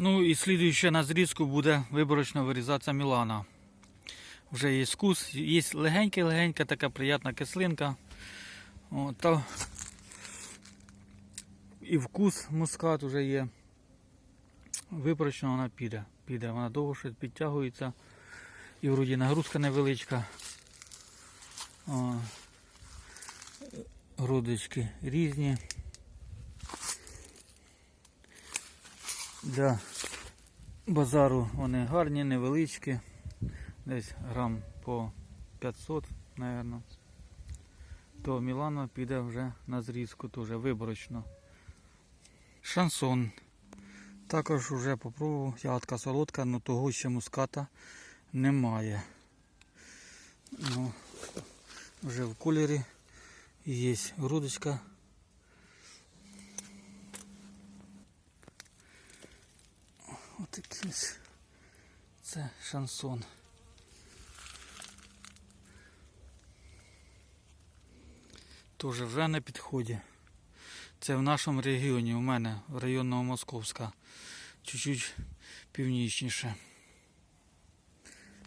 Ну і слідуюче на зрізку буде виборочно вирізатися Мілана. Вже є скус, є легенька-легенька така приятна кислинка. О, та і вкус мускат вже є. Виборочно вона піде. піде. Вона довго щось підтягується. І вроді нагрузка невеличка. О, грудочки різні. Для базару вони гарні, невеличкі. Десь грам по 500, мабуть. То Мілана піде вже на зрізку, теж виборочно. Шансон. Також вже попробував, ягодка солодка, але того ще муската немає. Ну, вже в кольорі є грудочка. Отакий. Це шансон. Тоже вже на підході. Це в нашому регіоні, у мене, в районного Московська. Чуть-чуть північніше.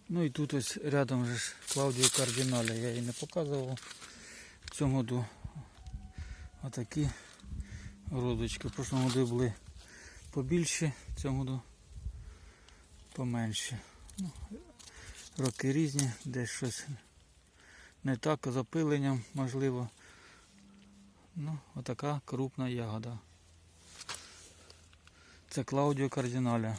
Ну і тут ось рядом же Клаудіо Кардіналя. Я її не показував. В цьому году отакі родочки. В прошлому году були побільші, в цьому году поменші. Ну, роки різні, десь щось не так, запиленням можливо. Ну, отака крупна ягода. Це Клаудіо Кардіналя.